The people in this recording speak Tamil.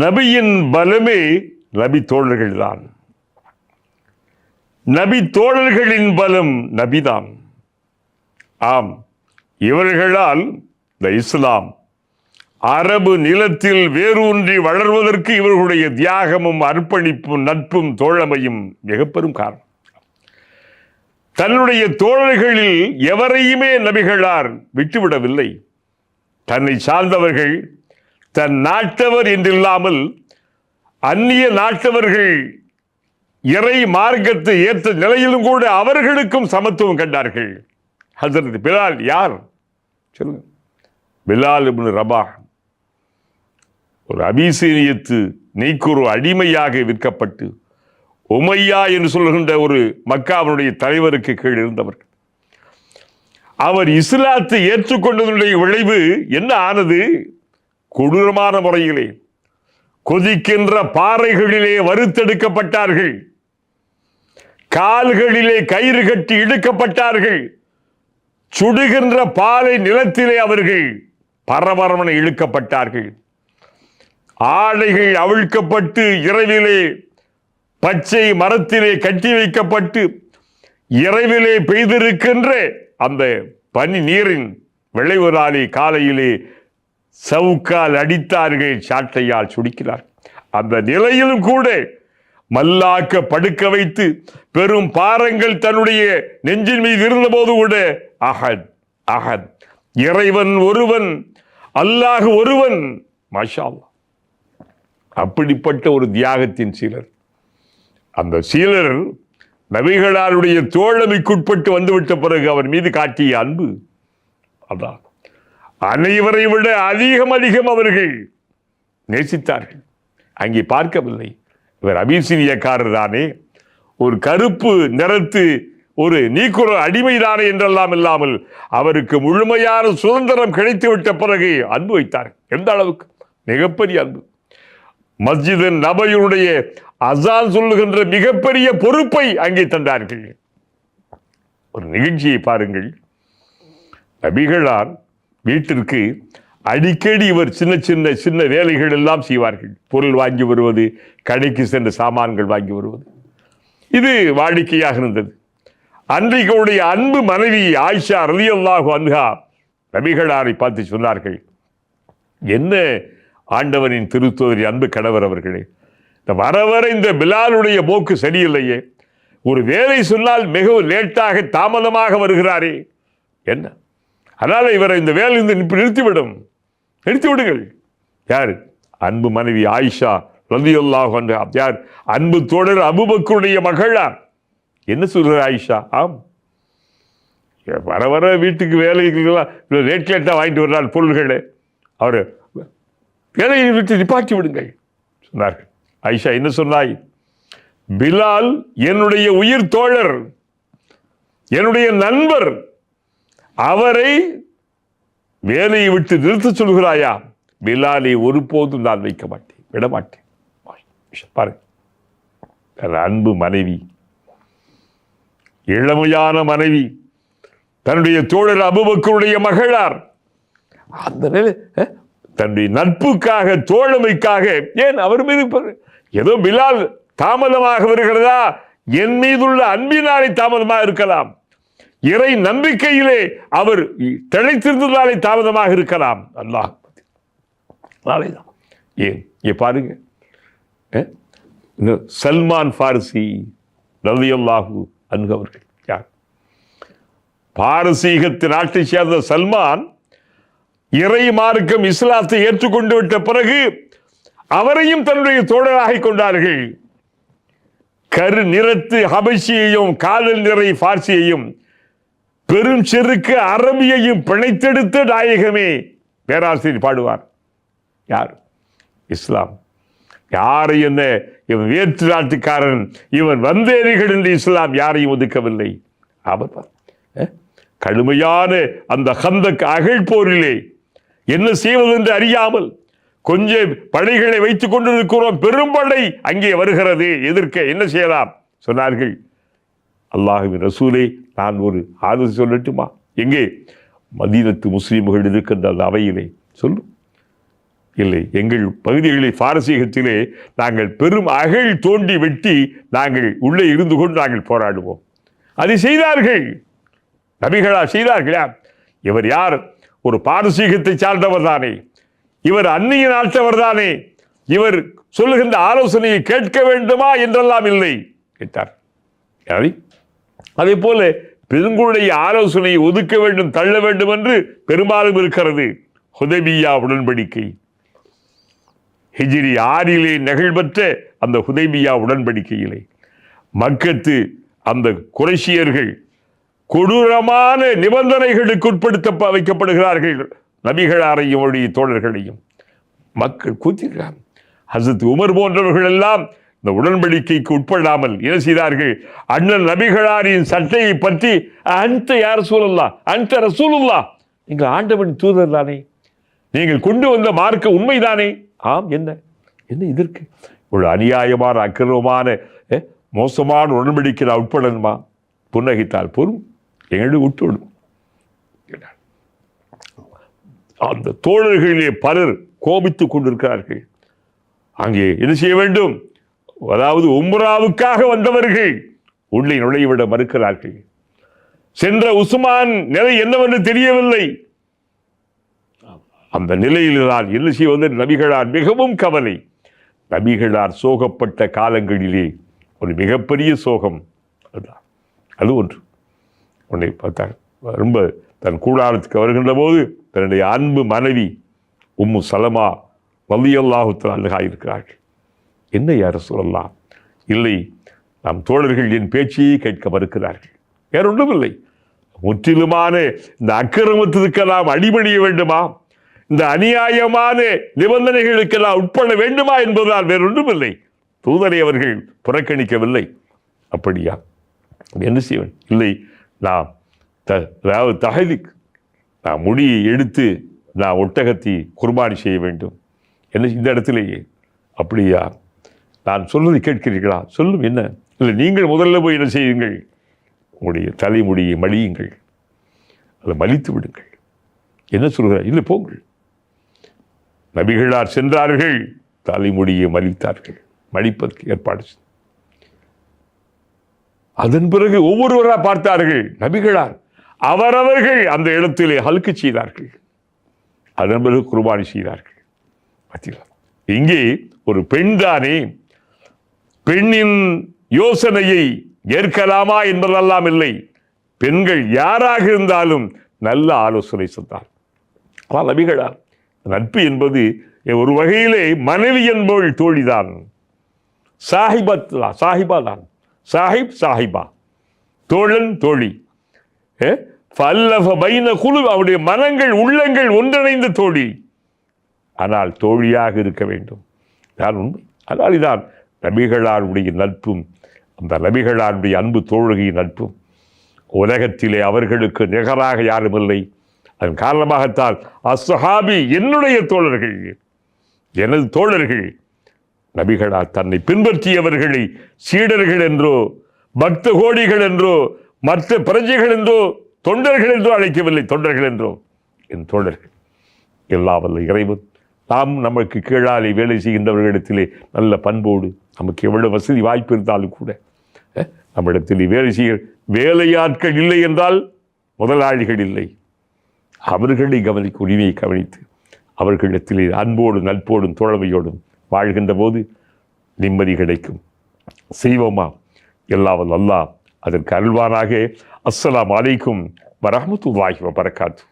நபியின் பலமே நபி தோழர்கள்தான். நபி தோழர்களின் பலம் நபிதான். ஆம் இவர்களால் இந்த இஸ்லாம் அரபு நிலத்தில் வேரூன்றி வளர்வதற்கு இவர்களுடைய தியாகமும் அர்ப்பணிப்பும் நட்பும் தோழமையும் மிக பெரும் காரணம். தன்னுடைய தோழர்களில் எவரையுமே நபிகளார் விட்டுவிடவில்லை. தன்னை சார்ந்தவர்கள் தன் நாட்டவர் என்றில்லாமல் அந்நிய நாட்டவர்கள் இறை மார்க்கத்தை ஏற்ற நிலையிலும் கூட அவர்களுக்கும் சமத்துவம் கண்டார்கள். ஹசரத் பிலால் யார்? சொல்லுங்க. பிலால் இப்னு ரபா. ஒரு அபிசீனியத்து நீக்குரு அடிமையாக விற்கப்பட்டு உமையா என்று சொல்கின்ற ஒரு மக்காவினுடைய தலைவருக்கு கீழ் இருந்தவர்கள். அவர் இஸ்லாத்தை ஏற்றுக்கொண்டதனுடைய விளைவு என்ன ஆனது? கொடூரமான முறையிலே கொதிக்கின்ற பாறைகளிலே வறுத்தெடுக்கப்பட்டார்கள். கால்களிலே கயிறு கட்டி இழுக்கப்பட்டார்கள். சுடுகின்ற பாலை நிலத்திலே அவர்கள் பரபரமன இழுக்கப்பட்டார்கள். ஆடைகள் அவிழ்க்கப்பட்டு இரவிலே பச்சை மரத்திலே கட்டி வைக்கப்பட்டு இரவிலே பெய்திருக்கின்ற அந்த பனி நீரின் விளைவுறாலே காலையிலே சவுக்கால் அடித்தார்கள் சாட்டையால் சுடிக்கிறார். அந்த நிலையிலும் கூட மல்லாக்க படுக்க வைத்து பெரும் பாரங்கள் தன்னுடைய நெஞ்சின் மீது இருந்தபோது கூட அகத் அகத் இறைவன் ஒருவன் அல்லாஹ் ஒருவன் மாஷா அப்படிப்பட்ட ஒரு தியாகத்தின் சீலர். அந்த சீலர் நபிகளாருடைய தோழமைக்குட்பட்டு வந்துவிட்ட பிறகு அவர் மீது காட்டிய அன்பு அதான். அனைவரை விட அதிகம் அதிகம் அவர்கள் நேசித்தார்கள். அங்கே பார்க்கவில்லை. இவர் அபிசீனியக்காரர் தானே ஒரு கருப்பு நிறத்து ஒரு நீக்குற அடிமைதானே என்றெல்லாம் இல்லாமல் அவருக்கு முழுமையான சுதந்திரம் கிடைத்துவிட்ட பிறகு அன்பு வைத்தார் எந்த அளவுக்கு? மிகப்பெரிய அன்பு. மஸ்ஜிது நபையுடைய அசான் சொல்லுகின்ற மிகப்பெரிய பொறுப்பை அங்கே தந்தார்கள். ஒரு நிகழ்ச்சியை பாருங்கள். நபிகளார் வீட்டிற்கு அடிக்கடி இவர் சின்ன சின்ன சின்ன வேலைகள் எல்லாம் செய்வார்கள். பொருள் வாங்கி வருவது கடைக்கு சென்ற சாமான்கள் வாங்கி வருவது. இது வாடிக்கையாக இருந்தது. அன்றைக்குடைய அன்பு மனைவி ஆயிஷா ரலியல்லாஹு அன்ஹா நபிகளாரை பார்த்து சொன்னார்கள் என்ன ஆண்டவனின் திருத்தோதரி அன்பு கணவர் அவர்களே இந்த வர வர இந்த பிலாலுடைய போக்கு சரியில்லையே. ஒரு வேலை சொன்னால் மிகவும் லேட்டாக தாமதமாக வருகிறாரே. என்ன? அதனால் இவரை இந்த வேலையிலிருந்து நிப்ப- நிறுத்திவிடும். நிறுத்திவிடுங்கள். யார்? அன்பு மனைவி ஆயிஷா ரதியுல்லாஹ் யார்? அன்பு தோழர் அபுபக்கருடைய மகளா. என்ன சொல்கிறார் ஆயிஷா? ஆம். வர வர வீட்டுக்கு வேலைக்கெல்லாம் ரேட் லேட்டாக வாங்கிட்டு வர்றார் பொருள்களை. அவர் வேலையை விட்டு நிப்பாட்டி விடுங்கள் சொன்னார்கள். ஆயிஷா என்ன சொன்னாய்? பிலால் என்னுடைய உயிர் தோழர் என்னுடைய நண்பர் அவரை வேலையை விட்டு நிறுத்தச் சொல்கிறாயா? பிலாலை ஒருபோதும் நான் வைக்க மாட்டேன். விட மாட்டேன். பாருங்க. தன் அன்பு மனைவி. இளமையான மனைவி. தன்னுடைய தோழர் அபுபக்கருடைய மகளார். அந்த தன்னுடைய நட்புக்காக தோழமைக்காக ஏன் அவர் மீது ஏதோ பிலால் தாமதமாக வருகிறதா? என் மீதுள்ள அன்பினாலே தாமதமாக இருக்கலாம். இறை நம்பிக்கையிலே அவர் திளைத்திருந்ததாலே தாமதமாக இருக்கலாம். அல்லாஹ். நாளைதான் ஏன்? ஏ? பாருங்க சல்மான் ஃபாரிசி ரவியல்லாஹு அன்ஹு அவர்கள் யார்? பாரசீகத்து நாட்டை சேர்ந்த சல்மான் இறை மார்க்கம் இஸ்லாத்தை ஏற்றுக்கொண்டு விட்ட பிறகு அவரையும் தன்னுடைய தோழராக கொண்டார்கள். கரு நிறத்து ஹபஷியையும் காதல் நிறை பார்சியையும் பெரும் செருக்கு அரபியையும் பிணைத்தெடுத்த நாயகமே பேராசிரியர் பாடுவார். யார்? இஸ்லாம். யாரை என்ன? இவன் வேற்று நாட்டுக்காரன். இவன் வந்தேரிகள் என்று இஸ்லாம் யாரையும் ஒதுக்கவில்லை. அவர் கடுமையான அந்த ஹந்தக் அகழ்போரிலே என்ன செய்வது என்று அறியாமல் கொஞ்சம் படைகளை வைத்துக் கொண்டிருக்கிறோம். பெரும்படை அங்கே வருகிறது. எதிர்க்க என்ன செய்யலாம்? சொன்னார்கள். அல்லாஹுவின் ரசூலே நான் ஒரு ஆலோசனை சொல்லட்டுமா? எங்கே? மதீனத்து முஸ்லீம்கள் இருக்கின்ற அந்த அவையிலே. சொல்லும் இல்லை எங்கள் பகுதிகளில் பாரசீகத்திலே நாங்கள் பெரும் அகழ் தோண்டி வெட்டி நாங்கள் உள்ளே இருந்து கொண்டு நாங்கள் போராடுவோம். அதை செய்தார்கள். நபிகளா செய்தார்களா. இவர் யார்? ஒரு பாரசீகத்தை சார்ந்தவர் தானே. இவர் அந்நிய நாட்டவர் தானே. இவர் சொல்லுகின்ற ஆலோசனையை கேட்க வேண்டுமா? என்றெல்லாம் இல்லை கேட்டார். யாரை? அதே போல பெருங்குடைய ஆலோசனையை ஒதுக்க வேண்டும் தள்ள வேண்டும் என்று பெரும்பாலும் இருக்கிறது. ஹுதைபியா உடன்படிக்கை. ஹிஜிரி ஆறிலே நிகழ்பெற்ற அந்த ஹுதைபியா உடன்படிக்கையிலே. மக்கத்து அந்த குறைஷியர்கள் கொடூரமான நிபந்தனைகளுக்கு உட்படுத்த வைக்கப்படுகிறார்கள். நபிகளாரையும் அவருடைய தோழர்களையும். மக்கள் கூத்திருக்கிறார் ஹசரத் உமர் போன்றவர்கள் எல்லாம் இந்த உடன்படிக்கைக்கு உட்படாமல் என்ன செய்தார்கள்? அண்ணன் நபிகளாரின் சட்டையை பற்றி அந்த யார் சூழல்லா அந்த ரசூலுல்லா நீங்கள் ஆண்டவன் தூதர் தானே நீங்கள் கொண்டு வந்த மார்க்க உண்மைதானே? ஆம் என்ன? என்ன இதற்கு? ஒரு அநியாயமான அக்கிரமமான மோசமான உடன்படிக்கை நான் உட்படணுமா? புன்னகைத்தால் பொறும் எங்களுடைய உட்படும் அந்த தோழர்களிலே பலர் கோபித்துக் கொண்டிருக்கிறார்கள். அங்கே என்ன செய்ய வேண்டும்? அதாவது உம்ராவுக்காக வந்தவர்கள் உள்ளே நுழைவிட மறுக்கிறார்கள். சென்ற உஸ்மான் நிலை என்னவென்று தெரியவில்லை. அந்த நிலையில்தான் என்ன செய்வது நபிகளார் மிகவும் கவலை. நபிகளார் சோகப்பட்ட காலங்களிலே ஒரு மிகப்பெரிய சோகம். அதுதான். அது ஒன்று. உன்னை பார்த்தாங்க ரொம்ப தன் கூடாரத்துக்கு வருகின்ற போது தன்னுடைய அன்பு மனைவி உம்மு சலமா வலியல்லாஹுத்தல் அழகாக இருக்கிறார்கள். என்ன யார் சொல்லலாம் இல்லை நம் தோழர்கள் என் பேச்சையே கேட்க மறுக்கிறார்கள். வேற ஒன்றுமில்லை முற்றிலுமான இந்த அக்கிரமத்திற்கெல்லாம் அடிபணிய வேண்டுமா? இந்த அநியாயமான நிபந்தனைகளுக்கெல்லாம் உட்பட வேண்டுமா என்பதால் வேறொன்றுமில்லை தூதரை அவர்கள் புறக்கணிக்கவில்லை. அப்படியா? என்ன செய்வன்? இல்லை நான் த அதாவது தகதி நான் முடியை எடுத்து நான் ஒட்டகத்தை குர்பானி செய்ய வேண்டும். என்ன இந்த இடத்துலேயே? அப்படியா? நான் சொல்வதை கேட்கிறீர்களா? சொல்லும் என்ன? இல்லை நீங்கள் முதல்ல போய் என்ன செய்யுங்கள்? உங்களுடைய தலைமுடியை மடியுங்கள். அதை மலித்து விடுங்கள். என்ன சொல்கிறார்? இல்லை போங்கள். நபிகளார் சென்றார்கள் தலைமுடியை மலித்தார்கள் மடிப்பதற்கு ஏற்பாடு அதன் பிறகு ஒவ்வொருவராக பார்த்தார்கள் நபிகளார். அவரவர்கள் அந்த இடத்திலே ஹல்கு செய்தார்கள். அதன் பிறகு குர்பானி செய்தார்கள். பார்த்தீங்களா இங்கே ஒரு பெண் தானே பெண்ணின் யோசனையை ஏற்கலாமா என்பதெல்லாம் இல்லை. பெண்கள் யாராக இருந்தாலும் நல்ல ஆலோசனை சொன்னார். ஆனால் நட்பு என்பது ஒரு வகையிலே மனைவி என்பவள் தோழிதான். சாஹிபத் சாஹிபா தான் சாஹிப் சாஹிபா. தோழன் தோழி. ஏ? பைன குழு அவருடைய மனங்கள் உள்ளங்கள் ஒன்றிணைந்த தோழி. ஆனால் தோழியாக இருக்க வேண்டும். நான் உண்மை? அதனால் இதான் நபிகளாருடைய நட்பும் அந்த நபிகளாருடைய அன்பு தோழகியின் நட்பும் உலகத்திலே அவர்களுக்கு நிகராக யாரும் இல்லை அதன் காரணமாகத்தான் அஸ்ஹாபி என்னுடைய தோழர்கள் எனது தோழர்கள் நபிகளார் தன்னை பின்பற்றியவர்களை சீடர்கள் என்றோ பக்த கோடிகள் என்றோ மற்ற பிரஜைகள் என்றோ தொண்டர்கள் என்றோ அழைக்கவில்லை. தொண்டர்கள் என்றோ என் தோழர்கள் எல்லா வல்ல இறைவன் நாம் நமக்கு கீழாலே வேலை செய்கின்றவர்களிடத்திலே நல்ல பண்போடு நமக்கு எவ்வளோ வசதி வாய்ப்பு இருந்தாலும் கூட நம்மிடத்தில் வேலை செய்ய வேலையாட்கள் இல்லை என்றால் முதலாளிகள் இல்லை. அவர்களை கவனிக்க உரிமையை கவனித்து அவர்களிடத்திலே அன்போடும் நட்போடும் தோழமையோடும் வாழ்கின்ற போது நிம்மதி கிடைக்கும். செய்வோமா? எல்லாவல் அல்லாஹ் அதற்கு அருள்வானாக. அஸ்ஸலாம் அலைக்கும் வரஹ்மத்துல்லாஹி வபரகாத்து.